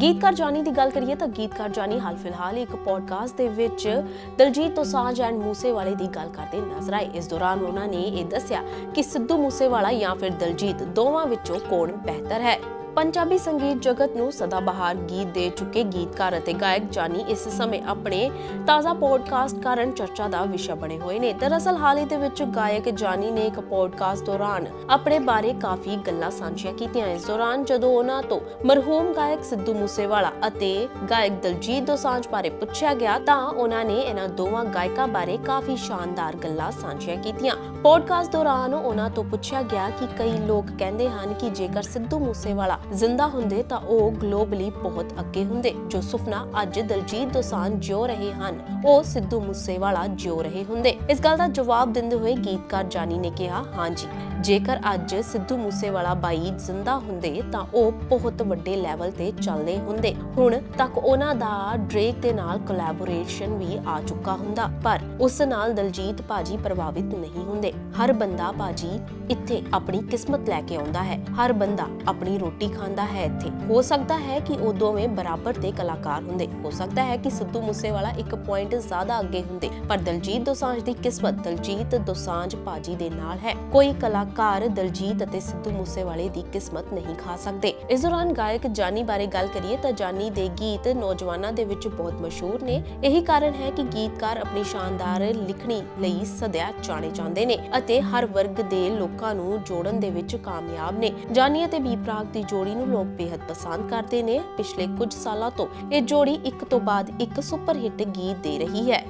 ਗੀਤਕਾਰ ਜਾਨੀ ਦੀ ਗੱਲ ਕਰੀਏ ਤਾਂ ਗੀਤਕਾਰ ਜਾਨੀ ਹਾਲ ਫਿਲਹਾਲ ਇੱਕ ਪੋਡਕਾਸਟ ਦੇ ਵਿੱਚ ਦਲਜੀਤ ਦੋਸਾਂਝ ਐਂਡ ਮੂਸੇਵਾਲੇ ਦੀ ਗੱਲ ਕਰਦੇ ਨਜ਼ਰ ਆਏ। ਇਸ ਦੌਰਾਨ ਉਹਨਾਂ ਨੇ ਇਹ ਦੱਸਿਆ ਕਿ ਸਿੱਧੂ ਮੂਸੇਵਾਲਾ ਜਾਂ ਫਿਰ ਦਲਜੀਤ ਦੋਵਾਂ ਵਿੱਚੋਂ ਕੌਣ ਬਿਹਤਰ ਹੈ। ਪੰਜਾਬੀ ਸੰਗੀਤ ਜਗਤ ਨੂੰ ਸਦਾਬਹਾਰ ਗੀਤ ਦੇ ਚੁੱਕੇ ਗੀਤਕਾਰ ਅਤੇ ਗਾਇਕ ਜਾਨੀ ਇਸ ਸਮੇਂ ਆਪਣੇ ਤਾਜ਼ਾ ਪੋਡਕਾਸਟ ਕਾਰਨ ਚਰਚਾ ਦਾ ਵਿਸ਼ਾ ਬਣੇ ਹੋਏ ਨੇ। ਦਰਅਸਲ ਹਾਲ ਹੀ ਦੇ ਵਿੱਚ ਗਾਇਕ ਜਾਨੀ ਨੇ ਇੱਕ ਪੋਡਕਾਸਟ ਦੌਰਾਨ ਆਪਣੇ ਬਾਰੇ ਕਾਫੀ ਗੱਲਾਂ ਸਾਂਝੀਆਂ ਕੀਤੀਆਂ। ਇਸ ਦੌਰਾਨ ਜਦੋਂ ਉਹਨਾਂ ਤੋਂ ਮਰਹੂਮ ਗਾਇਕ ਸਿੱਧੂ ਮੂਸੇਵਾਲਾ ਅਤੇ ਗਾਇਕ ਦਲਜੀਤ ਦੋਸਾਂਝ ਬਾਰੇ ਪੁੱਛਿਆ ਗਿਆ ਤਾਂ ਉਹਨਾਂ ਨੇ ਇਹਨਾਂ ਦੋਵਾਂ ਗਾਇਕਾਂ ਬਾਰੇ ਕਾਫੀ ਸ਼ਾਨਦਾਰ ਗੱਲਾਂ ਸਾਂਝੀਆਂ ਕੀਤੀਆਂ। ਪੋਡਕਾਸਟ ਦੌਰਾਨ ਉਹਨਾਂ ਤੋਂ ਪੁੱਛਿਆ ਗਿਆ ਕਿ ਕਈ ਲੋਕ ਕਹਿੰਦੇ ਹਨ ਕਿ ਜੇਕਰ ਸਿੱਧੂ ਮੂਸੇਵਾਲਾ ਜ਼ਿੰਦਾ ਹੁੰਦੇ ਤਾਂ ਉਹ ਗਲੋਬਲੀ ਬਹੁਤ ਅੱਗੇ ਹੁੰਦੇ। ਜੋ ਸੁਪਨਾ ਅੱਜ ਦਲਜੀਤ ਦੋਸਾਂਝ ਜਿਉ ਰਹੇ ਹਨ, ਉਹ ਸਿੱਧੂ ਮੂਸੇਵਾਲਾ ਜਿਉ ਰਹੇ ਹੁੰਦੇ। ਇਸ ਗੱਲ ਦਾ ਜਵਾਬ ਦਿੰਦੇ ਹੋਏ ਗੀਤਕਾਰ ਜਾਨੀ ਨੇ ਕਿਹਾ ਹਾਂਜੀ ਜੇਕਰ ਅੱਜ ਸਿੱਧੂ ਮੂਸੇਵਾਲਾ ਬਾਈ ਜ਼ਿੰਦਾ ਹੁੰਦੇ ਤਾਂ ਉਹ ਬਹੁਤ ਵੱਡੇ ਲੈਵਲ ਤੇ ਚੱਲਦੇ ਹੁੰਦੇ। ਹੁਣ ਤੱਕ ਉਹਨਾਂ ਦਾ ਡ੍ਰੇਕ ਦੇ ਨਾਲ ਕੋਲੈਬੋਰੇਸ਼ਨ ਵੀ ਆ ਚੁੱਕਾ ਹੁੰਦਾ, ਪਰ ਉਸ ਨਾਲ ਦਲਜੀਤ ਭਾਜੀ ਪ੍ਰਭਾਵਿਤ ਨਹੀਂ ਹੁੰਦੇ। ਹਰ ਬੰਦਾ ਭਾਜੀ ਇੱਥੇ ਆਪਣੀ ਕਿਸਮਤ ਲੈ ਕੇ ਆਉਂਦਾ ਹੈ। ਹਰ ਬੰਦਾ ਆਪਣੀ ਰੋਟੀ ਖਾਂਦਾ ਹੈ ਇੱਥੇ। ਹੋ ਸਕਦਾ ਹੈ ਕਿ ਉਹ ਦੋਵੇਂ ਬਰਾਬਰ ਦੇ ਕਲਾਕਾਰ ਹੁੰਦੇ। ਹੋ ਸਕਦਾ ਹੈ ਕਿ ਸਿੱਧੂ ਮੂਸੇਵਾਲਾ ਇੱਕ ਪੁਆਇੰਟ ਜ਼ਿਆਦਾ ਅੱਗੇ ਹੁੰਦੇ। ਪਰ ਦਲਜੀਤ ਦੋਸਾਂਝ ਦੀ ਕਿਸਮਤ ਦਲਜੀਤ ਦੋਸਾਂਝ ਭਾਜੀ ਦੇ ਨਾਲ ਹੈ। ਕੋਈ ਕਲਾਕਾਰ ਦਲਜੀਤ ਅਤੇ ਸਿੱਧੂ ਮੂਸੇਵਾਲੇ ਦੀ ਕਿਸਮਤ ਨਹੀਂ ਖਾ ਸਕਦੇ। ਇਸ ਦੌਰਾਨ ਗਾਇਕ ਜਾਨੀ ਬਾਰੇ ਗੱਲ ਕਰੀਏ ਤਾਂ ਜਾਨੀ ਦੇ ਗੀਤ ਨੌਜਵਾਨਾਂ ਦੇ ਵਿੱਚ ਬਹੁਤ ਮਸ਼ਹੂਰ ਨੇ। ਇਹੀ ਕਾਰਨ ਹੈ ਕਿ ਗੀਤਕਾਰ ਆਪਣੀ ਸ਼ਾਨਦਾਰ ਲਿਖਣੀ ਲਈ ਸਦਿਆ ਜਾਣੇ ਜਾਂਦੇ ਨੇ ਅਤੇ ਹਰ ਵਰਗ ਦੇ ਲੋਕਾਂ ਨੂੰ ਜੋੜਨ ਦੇ ਵਿੱਚ ਕਾਮਯਾਬ ਨੇ। ਜਾਨੀ ਅਤੇ ਬੀ ਪ੍ਰਾਗ ਦੀ ਜੋੜੀ ਨੂੰ ਲੋਕ ਬੇहद ਪਸੰਦ ਕਰਦੇ ਨੇ। ਪਿਛਲੇ ਕੁਝ ਸਾਲਾਂ ਤੋਂ ਇਹ ਜੋੜੀ ਇੱਕ ਤੋਂ ਬਾਅਦ ਇੱਕ ਸੁਪਰ ਹਿੱਟ ਗੀਤ ਦੇ ਰਹੀ ਹੈ।